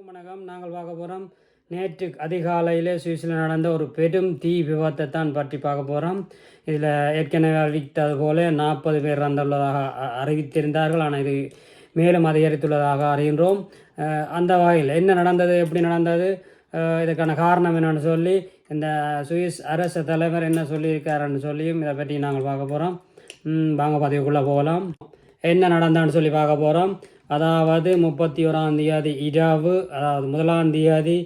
வணக்கம். நாங்கள் பார்க்க போகிறோம் நேற்று அதிகாலையில் சுவிஸில் நடந்த ஒரு பெரும் தீ விபத்தை தான் பற்றி பார்க்க போகிறோம் இதில் ஏற்கனவே அறிவித்தது போல நாற்பது பேர் இறந்துள்ளதாக அறிவித்திருந்தார்கள். ஆனால் இது மேலும் அதிகரித்துள்ளதாக அறிகின்றோம். அந்த வகையில் என்ன நடந்தது எப்படி நடந்தது? இதற்கான இதுக்கான காரணம் என்னன்னு சொல்லி இந்த சுவிஸ் அரசு தலைவர் என்ன சொல்லியிருக்காருன்னு சொல்லியும் இதை பற்றி நாங்கள் பார்க்க போகிறோம் வாங்க பதிவுக்குள்ளே போகலாம். என்ன நடந்தான்னு சொல்லி பார்க்க போகிறோம் அதாவது முப்பத்தி ஓராம் தேதி இரவு அதாவது முதலாம் தேதி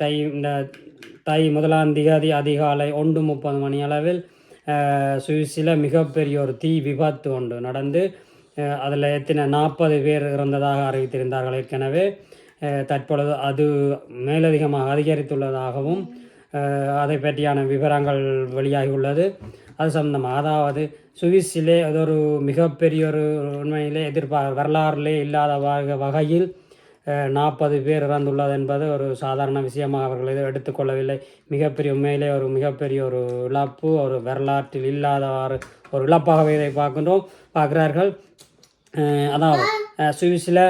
தை இந்த தை முதலாம் தேதி அதிகாலை ஒன்று முப்பது மணி அளவில் சுவிஸில் மிகப்பெரிய ஒரு தீ விபத்து ஒன்று நடந்து அதில் எத்தனை நாற்பது பேர் இறந்ததாக அறிவித்திருந்தார்கள் ஏற்கனவே. தற்பொழுது அது மேலதிகமாக அதிகரித்துள்ளதாகவும் அதை பற்றியான விவரங்கள் வெளியாகியுள்ளது. அது சம்மந்தமாக அதாவது சுவிஸிலே அது ஒரு மிகப்பெரிய ஒரு உண்மையிலே எதிர்பார் வரலாறுலே இல்லாத வகையில் நாற்பது பேர் இறந்துள்ளது என்பது ஒரு சாதாரண விஷயமாக அவர்கள் இதை எடுத்துக்கொள்ளவில்லை. மிகப்பெரிய உண்மையிலே ஒரு மிகப்பெரிய ஒரு இழப்பு ஒரு வரலாற்றில் இல்லாதவாறு ஒரு இழப்பாகவே இதை பார்க்கின்றோம் பார்க்குறார்கள். அதாவது சுவிஸில்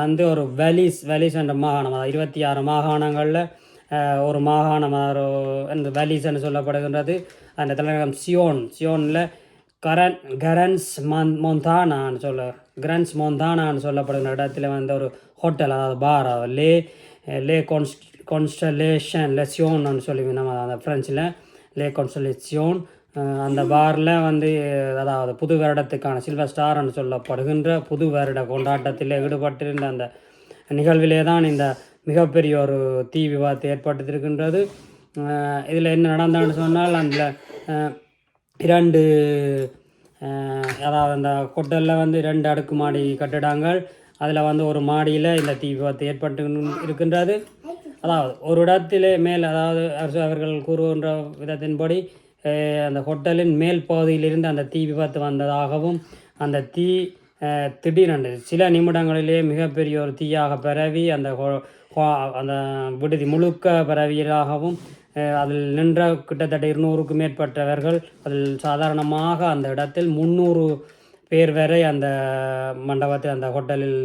வந்து ஒரு வெலிஸ் வெலிஸ் என்ற மாகாணம் அதாவது இருபத்தி ஆறு மாகாணங்களில் ஒரு மாகாணம் ஒரு இந்த சொல்லப்படுகின்றது. அந்த தலைநகரம் சியோன். சியோனில் கரன் கரன்ஸ் மன் மொந்தானான்னு சொல்ல கிரன்ஸ் மொந்தானான்னு சொல்லப்படுகிற இடத்துல வந்து ஒரு ஹோட்டல் அதாவது பார் லே லே கான்ஸ் கான்ஸ்டலேஷன் லெசியோன்னு சொல்லி நம்ம அந்த ஃப்ரெஞ்சில் லே கான்ஸ்டலேசியோன் அந்த பாரில் வந்து அதாவது புது வருடத்துக்கான சில்வர் ஸ்டார்னு சொல்லப்படுகின்ற புது வருட கொண்டாட்டத்தில் ஈடுபட்டிருந்த அந்த நிகழ்விலே தான் இந்த மிகப்பெரிய ஒரு தீ விபத்து ஏற்பட்டிருக்கின்றது. இதில் என்ன நடந்தான்னு சொன்னால் அந்த இரண்டு அதாவது அந்த ஹோட்டலில் வந்து ரெண்டு அடுக்குமாடி கட்டிடங்கள். அதில் வந்து ஒரு மாடியில் இந்த தீ விபத்து ஏற்பட்டு இருக்கின்றது. அதாவது ஒரு இடத்திலே மேல் அதாவது அரசு அவர்கள் கூறுகின்ற விதத்தின்படி அந்த ஹோட்டலின் மேல் பகுதியிலிருந்து அந்த தீ விபத்து வந்ததாகவும் அந்த தீ திடீரென்று சில நிமிடங்களிலே மிகப்பெரிய ஒரு தீயாக பரவி அந்த ஹோ- அந்த விடுதி முழுக்க பரவியதாகவும் அதில் நின்ற கிட்டத்தட்ட இருநூறுக்கும் மேற்பட்டவர்கள் அதில் சாதாரணமாக அந்த இடத்தில் முந்நூறு பேர் வரை அந்த மண்டபத்தில் அந்த ஹோட்டலில்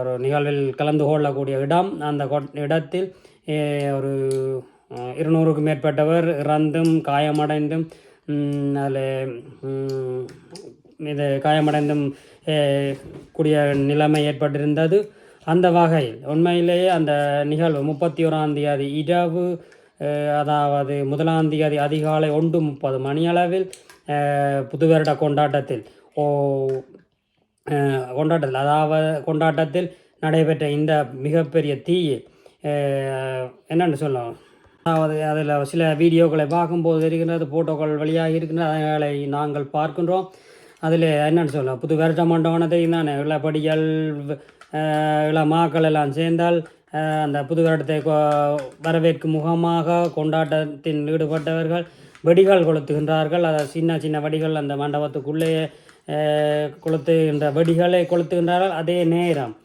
ஒரு நிகழ்வில் கலந்து கொள்ளக்கூடிய இடம். அந்த இடத்தில் ஒரு இருநூறுக்கும் மேற்பட்டவர் இறந்தும் காயமடைந்தும் அதில் இது காயமடைந்தும் கூடிய நிலைமை ஏற்பட்டிருந்தது. அந்த வகையில் உண்மையிலேயே அந்த நிகழ்வு முப்பத்தி ஓராம் தேதி இரவு அதாவது முதலாம் தேதி அதிகாலை ஒன்று முப்பது மணியளவில் புது வருட கொண்டாட்டத்தில் ஓ கொண்டாட்டத்தில் அதாவது கொண்டாட்டத்தில் நடைபெற்ற இந்த மிகப்பெரிய தீயில் என்னென்னு சொல்லலாம் அதாவது அதில் சில வீடியோக்களை பார்க்கும்போது இருக்கின்றது ஃபோட்டோக்கள் வழியாக இருக்கின்றது அதனை நாங்கள் பார்க்கின்றோம். அதில் என்னென்னு சொல்லலாம் புது வருட மண்டபத்தை தான்? இளப்படிகள் மாக்கள் எல்லாம் சேர்ந்தால் அந்த புது வருடத்தை கொ- வரவேற்கும் முகமாக கொண்டாட்டத்தில் ஈடுபட்டவர்கள் வெடிகள் கொளுத்துகின்றார்கள். அதை சின்ன சின்ன வெடிகள் அந்த மண்டபத்துக்குள்ளேயே கொளுத்துகின்ற வெடிகளை கொளுத்துகின்றார்கள். அதே நேரம்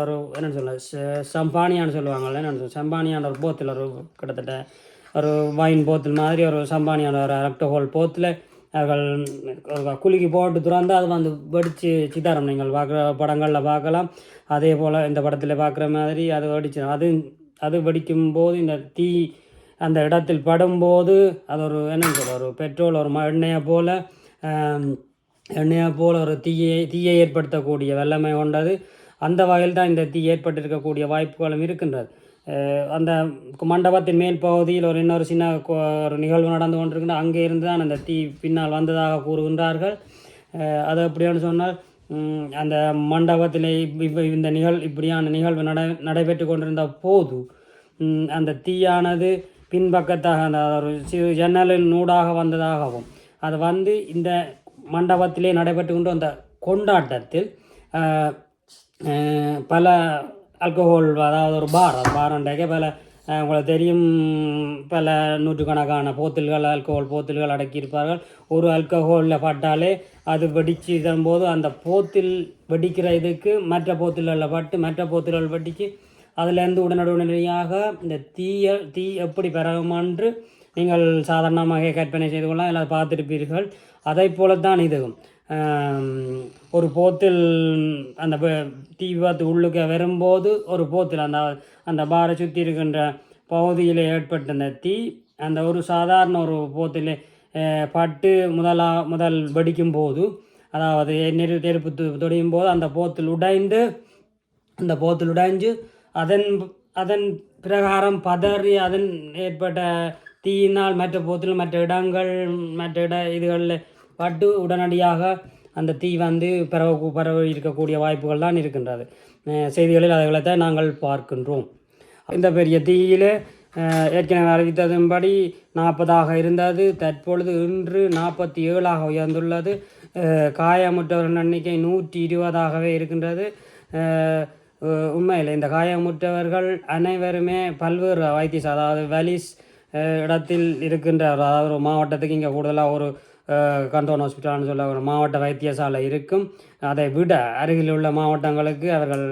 ஒரு என்ன சொல்ல ச- சம்பானியான்னு சொல்லுவாங்கள்ல என்ன சொல்ல சம்பானியான ஒரு போத்தில் ஒரு கிட்டத்தட்ட ஒரு வைன் போத்தில் மாதிரி ஒரு சம்பானியான ஒரு ஆல்கஹால் போத்தில் அவர்கள் குலுக்கி போட்டு துறந்து அது வந்து வெடிச்சு சிதாரம் நீங்கள் பார்க்குற படங்களில் பார்க்கலாம். அதே போல் இந்த படத்தில் பார்க்குற மாதிரி அது வெடிச்சு அது அது வெடிக்கும் போது இந்த தீ அந்த இடத்தில் படும்போது அது ஒரு என்னன்னு சொல்ல ஒரு பெட்ரோல் ஒரு ம எண்ணெயை போல் எண்ணெயை போல் ஒரு தீயை தீயை ஏற்படுத்தக்கூடிய வல்லமை கொண்டது. அந்த வகையில் தான் இந்த தீ ஏற்பட்டிருக்கக்கூடிய வாய்ப்புகளும் இருக்கின்றது. அந்த மண்டபத்தின் மேல் பகுதியில் ஒரு இன்னொரு சின்ன ஒரு நிகழ்வு நடந்து கொண்டிருக்கின்ற அங்கே இருந்து தான் அந்த தீ பின்னால் வந்ததாக கூறுகின்றார்கள். அது எப்படின்னு சொன்னால் அந்த மண்டபத்தில் இந்த நிகழ் இப்படியான நிகழ்வு நட நடைபெற்று கொண்டிருந்த போது அந்த தீயானது பின்பக்கத்தாக அந்த ஒரு சிறு ஜன்னலின் நூடாக வந்ததாகவும் அது வந்து இந்த மண்டபத்திலே நடைபெற்று கொண்டு வந்த கொண்டாட்டத்தில் பல ஆல்கஹால் அதாவது ஒரு பார் அது பாரண்டாக்க பல உங்களுக்கு தெரியும் பல நூற்றுக்கணக்கான போத்தல்கள் ஆல்கஹால் போத்தல்கள் அடக்கியிருப்பார்கள். ஒரு ஆல்கஹோலில் பட்டாலே அது வெடிச்சு தரும்போது அந்த போத்தில் வெடிக்கிற இதுக்கு மற்ற போத்தல்களில் பட்டு மற்ற போத்தல்கள் வெடிச்சு அதிலேருந்து உடனடியாக இந்த தீய தீ எப்படி பெறகுமான்று நீங்கள் சாதாரணமாக கற்பனை செய்து கொள்ளலாம் இல்லை பார்த்துருப்பீர்கள். அதை போல தான் இதுவும். ஒரு போத்தில் அந்த தீ விபத்து உள்ளுக்க வரும்போது ஒரு போத்தில் அந்த அந்த பாரை சுற்றி இருக்கின்ற பகுதியில் ஏற்பட்ட அந்த தீ அந்த ஒரு சாதாரண ஒரு போத்தில் பட்டு முதலா முதல் வெடிக்கும் போது அதாவது நெரு நெருப்பு து- தொடியும் போது அந்த போத்தில் உடைந்து அந்த போத்தில் உடைஞ்சு அதன் அதன் பிரகாரம் பதறி அதன் ஏற்பட்ட தீயினால் மற்ற போத்தில் மற்ற இடங்கள் மற்ற இட இதுகளில் பட்டு உடனடியாக அந்த தீ வந்து பரவ பரவ இருக்கக்கூடிய வாய்ப்புகள் தான் இருக்கின்றது. செய்திகளில் தான் நாங்கள் பார்க்கின்றோம். இந்த பெரிய தீயிலே ஏற்கனவே அறிவித்ததன்படி நாற்பதாக இருந்தது. தற்பொழுது இன்று நாற்பத்தி ஏழாக உயர்ந்துள்ளது. அஹ், காயமுற்றவர்கள் எண்ணிக்கை நூற்றி இருபதாகவே இருக்கின்றது உண்மையில் இந்த காயமுற்றவர்கள் அனைவருமே பல்வேறு வைத்தியசாலை அதாவது வலிஸ் இடத்தில் இருக்கின்ற அதாவது ஒரு மாவட்டத்துக்கு இங்கே கூடுதலாக ஒரு கந்தோன் ஹாஸ்பிட்டல்னு சொல்ல ஒரு மாவட்ட வைத்தியசாலை இருக்கும். அதை விட அருகில் உள்ள மாவட்டங்களுக்கு அவர்கள்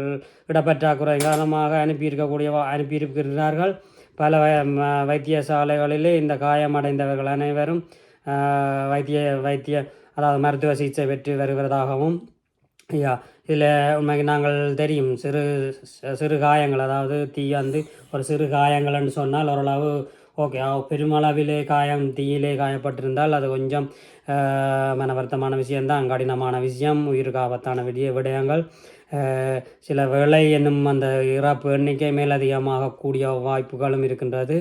இடப்பற்றாக்குறை காரணமாக அனுப்பியிருக்கக்கூடிய அனுப்பியிருக்கிறார்கள். பல வைத்தியசாலைகளிலே இந்த காயமடைந்தவர்கள் அனைவரும் வைத்திய வைத்திய அதாவது மருத்துவ சிகிச்சை பெற்று வருவதாகவும் ஐயா இதில் உண்மைக்கு நாங்கள் தெரியும். சிறு சிறு காயங்கள் அதாவது தீ வந்து ஒரு சிறு காயங்கள்னு சொன்னால் ஓரளவு ஓகே. பெருமளவிலே காயம் தீயிலே காயப்பட்டிருந்தால் அது கொஞ்சம் மன வருத்தமான விஷயம்தான். கடினமான விஷயம். உயிருக்கு ஆபத்தான விடிய விடயங்கள். சில வேலை என்னும் அந்த இறப்பு எண்ணிக்கை மேலதிகமாக கூடிய வாய்ப்புகளும் இருக்கின்றது.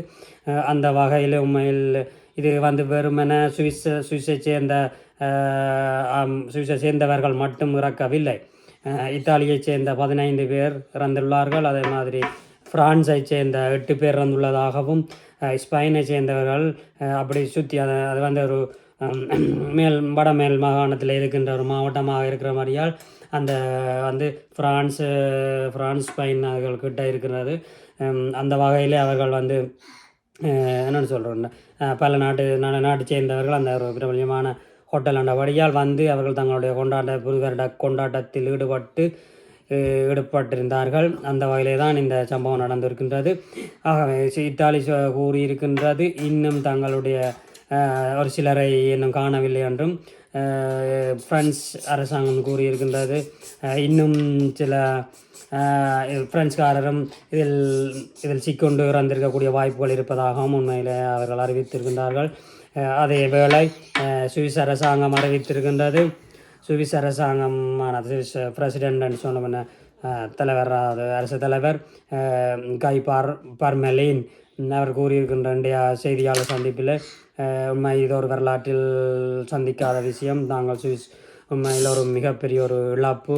அந்த வகையில் உண்மையில் இது வந்து வெறுமென சுவிஸ் சுவிஸை சேர்ந்த ஆஹ், சுவிஸை சேர்ந்தவர்கள் மட்டும் இறக்கவில்லை. இத்தாலியைச் சேர்ந்த பதினைந்து பேர் இறந்துள்ளார்கள். அதே மாதிரி பிரான்ஸை சேர்ந்த எட்டு பேர் இறந்துள்ளதாகவும் ஸ்பெயினை சேர்ந்தவர்கள் அப்படி சுற்றி அதை அது வந்து ஒரு ஹம், மேல் வடமேல் மாகாணத்தில் இருக்கின்ற ஒரு மாவட்டமாக இருக்கிற மாதிரியால் அந்த வந்து ஃப்ரான்ஸு ஃப்ரான்ஸ் பிரான்ஸ் ஸ்பெயின் அவர்கள்கிட்ட இருக்கிறது. அந்த வகையில் அவர்கள் வந்து என்னென்னு சொல்கிறோம் பல நாட்டு நாடு நாட்டு சேர்ந்தவர்கள் அந்த ஒரு பிரபல்யமான ஹோட்டல் அண்ட வழியால் வந்து அவர்கள் தங்களுடைய கொண்டாட்ட புதுவருட கொண்டாட்டத்தில் ஈடுபட்டு ஈடுபட்டிருந்தார்கள். அந்த வகையிலே தான் இந்த சம்பவம் நடந்திருக்கின்றது. ஆகவே இத்தாலி கூறியிருக்கின்றது இன்னும் தங்களுடைய ஒரு சிலரை இன்னும் காணவில்லை என்றும் பிரெஞ்ச் அரசாங்கம் கூறியிருக்கின்றது. இன்னும் சில பிரெஞ்சுக்காரரும் இதில் இதில் சிக்கொண்டு இறந்திருக்கக்கூடிய வாய்ப்புகள் இருப்பதாகவும் உண்மையில் அவர்கள் அறிவித்திருக்கின்றார்கள். அதே வேளை சுவிஸ் அரசாங்கம் அறிவித்திருக்கின்றது. சுவிஸ் அரசாங்கமான சுவிஸ் பிரசிடென்ட்னு சொன்ன தலைவர் அரசு தலைவர் கை பார் பர்மெலின் அவர் கூறியிருக்கின்ற இன்றைய செய்தியாளர் சந்திப்பில் உண்மை இது ஒரு வரலாற்றில் சந்திக்காத விஷயம். தாங்கள் சுவிஸ் உண்மையில் ஒரு மிகப்பெரிய ஒரு இழப்பு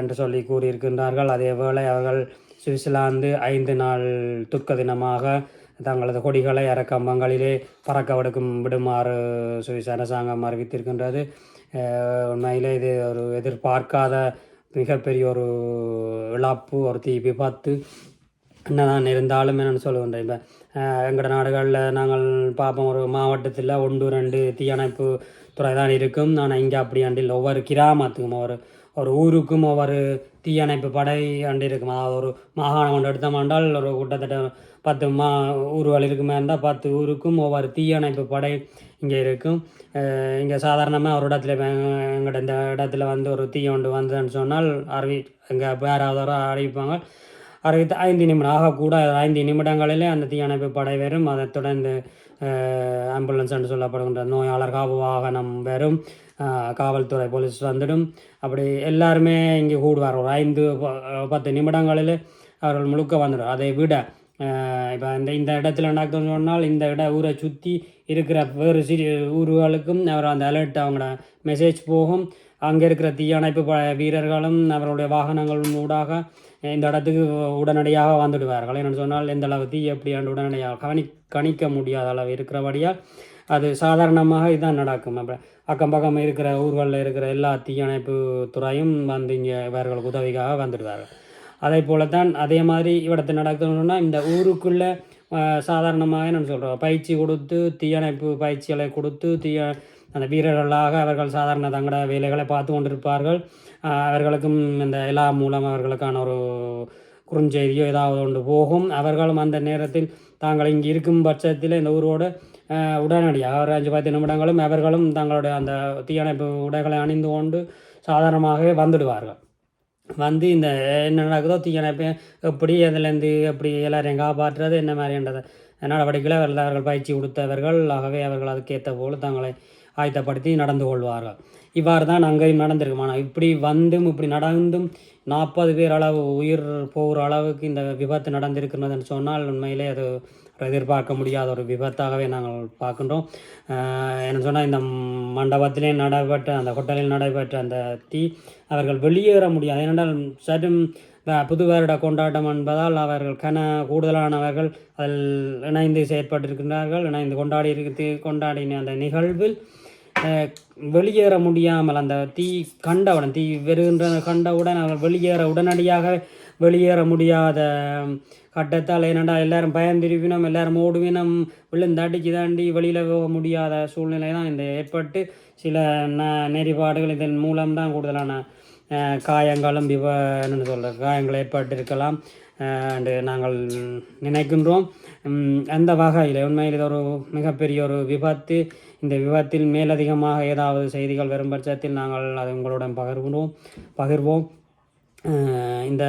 என்று சொல்லி கூறியிருக்கின்றார்கள். அதே வேளை அவர்கள் சுவிட்சர்லாந்து ஐந்து நாள் துக்க தினமாக தங்களது கொடிகளை அரக்கம்பங்களிலே பறக்க விடுக்கும் விடுமாறு சுவிஸ் அரசாங்கம் அறிவித்திருக்கின்றது. உண்மையில் இது ஒரு எதிர்பார்க்காத மிகப்பெரிய ஒரு இழப்பு ஒரு தீ விபத்து என்னதான் இருந்தாலும் என்னென்னு சொல்லுகின்றேன் இப்போ எங்களோட நாடுகளில் நாங்கள் பார்ப்போம் ஒரு மாவட்டத்தில் ஒன்று ரெண்டு தீயணைப்பு துறை தான் இருக்கும். ஆனால் இங்கே அப்படி அண்டில் ஒவ்வொரு கிராமத்துக்கும் ஒவ்வொரு ஒரு ஊருக்கும் ஒவ்வொரு தீயணைப்பு படை அண்டு இருக்கும். அதாவது ஒரு மாகாணம் ஒன்று எடுத்தோம்னால் ஒரு கிட்டத்தட்ட பத்து மா ஊர்கள் இருக்குமே இருந்தால் பத்து ஊருக்கும் ஒவ்வொரு தீயணைப்பு படை இங்கே இருக்கும். இங்கே சாதாரணமாக ஒரு இடத்துல எங்கள்கிட்ட இந்த இடத்துல வந்து ஒரு தீ ஒன்று வந்ததுன்னு சொன்னால் அறிவி இங்கே யாராவது ஒரு அறிவிப்பாங்க. அறிவித்து ஐந்து நிமிடம் ஆகக்கூட ஐந்து நிமிடங்களிலே அந்த தீயணைப்பு படை வரும். அதை தொடர்ந்து ஆம்புலன்ஸ் என்று சொல்லப்படுகின்ற நோயாளர் காவு வாகனம் வரும். காவல்துறை போலீஸ் வந்துடும். அப்படி எல்லாருமே இங்கே கூடுவார் ஒரு ஐந்து பத்து நிமிடங்களில் அவர்கள் முழுக்க வந்துடும். அதை விட இப்போ இந்த இந்த இடத்துல நடக்குதுன்னு சொன்னால் இந்த இட ஊரை சுற்றி இருக்கிற வேறு சிறு ஊர்களுக்கும் அவர் அந்த அலர்ட் அவங்களோட மெசேஜ் போகும். அங்கே இருக்கிற தீயணைப்பு ப வீரர்களும் அவருடைய வாகனங்களும் ஊடாக இந்த இடத்துக்கு உடனடியாக வந்துடுவார்கள். என்னென்னு சொன்னால் எந்த அளவு தீ எப்படி உடனடியாக கவனி கணிக்க முடியாத அளவு இருக்கிறபடியால் அது சாதாரணமாக இதுதான் நடக்கும். அப்புறம் அக்கம் பக்கம் இருக்கிற ஊர்களில் இருக்கிற எல்லா தீயணைப்பு துறையும் வந்து இங்கே இவர்களுக்கு உதவிக்காக வந்துடுவார்கள். அதே போல தான் அதே மாதிரி இவடத்து நடக்கணும்னா இந்த ஊருக்குள்ளே சாதாரணமாக என்னென்னு சொல்கிறோம் பயிற்சி கொடுத்து தீயணைப்பு பயிற்சிகளை கொடுத்து தீய அந்த வீரர்களாக அவர்கள் சாதாரண தங்களோட வேலைகளை பார்த்து கொண்டிருப்பார்கள். அவர்களுக்கும் இந்த எல்லா மூலம் அவர்களுக்கான ஒரு குறுஞ்செய்தியோ ஏதாவது ஒன்று போகும். அவர்களும் அந்த நேரத்தில் தாங்கள் இங்கே இருக்கும் பட்சத்தில் இந்த ஊரோடு உடனடியாக ஒரு அஞ்சு பத்து நிமிடங்களும் அவர்களும் தங்களுடைய அந்த தீயணைப்பு உடைகளை அணிந்து கொண்டு சாதாரணமாகவே வந்துடுவார்கள். வந்து இந்த என்ன நடக்குதோ தீயணைப்பு எப்படி அதுலேருந்து எப்படி எல்லாரையும் காப்பாற்றுறது என்ன மாதிரின்றதை. நடவடிக்கையில் அவர்கள் அவர்கள் பயிற்சி கொடுத்தவர்கள் ஆகவே அவர்கள் அதுக்கேற்ற போல் தங்களை ஆயத்தப்படுத்தி நடந்து கொள்வார்கள். இவ்வாறு தான் அங்கேயும் நடந்திருக்கும். ஆனால் இப்படி வந்தும் இப்படி நடந்தும் நாற்பது பேர் அளவு உயிர் போகிற அளவுக்கு இந்த விபத்து நடந்திருக்கிறதுன்னு சொன்னால் உண்மையிலே அது எதிர்பார்க்க முடியாத ஒரு விபத்தாகவே நாங்கள் பார்க்கின்றோம். என்ன சொன்னால் இந்த மண்டபத்திலே நடைபெற்ற அந்த ஹோட்டலில் நடைபெற்ற அந்த தீ அவர்கள் வெளியேற முடியாது. ஏனென்றால் சற்றும் புது வருட கொண்டாட்டம் என்பதால் அவர்கள் கன கூடுதலானவர்கள் அதில் இணைந்து செயற்பட்டிருக்கின்றார்கள். இணைந்து கொண்டாடி இருக்கு கொண்டாடின அந்த நிகழ்வில் வெளியேற முடியாமல் அந்த தீ கண்டவுடன் தீ வெறுகின்ற கண்டவுடன் அவர் வெளியேற உடனடியாக வெளியேற முடியாத கட்டத்தால் என்னடா எல்லாரும் பயந்திருப்பினோம் எல்லாரும் ஓடுவினம் விழுந்தாட்டிக்கு தாண்டி வெளியில் போக முடியாத சூழ்நிலை தான் இந்த ஏற்பட்டு சில ந நெறிபாடுகள் இதன் மூலம்தான் கூடுதலான காயங்களும் விவ என்ன சொல்கிற காயங்கள் ஏற்பட்டிருக்கலாம். அஹ், என்று நாங்கள் நினைக்கின்றோம். அந்த வகையில் உண்மையில் இது ஒரு மிகப்பெரிய ஒரு விபத்து. இந்த விபத்தில் மேலதிகமாக ஏதாவது செய்திகள் வரும் பட்சத்தில் நாங்கள் அதை உங்களுடன் பகிர்வோம். பகிர்வோம் இந்த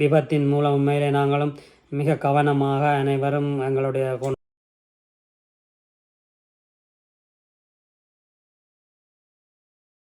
விபத்தின் மூலம் உண்மையிலே நாங்களும் மிக கவனமாக அனைவரும் எங்களுடைய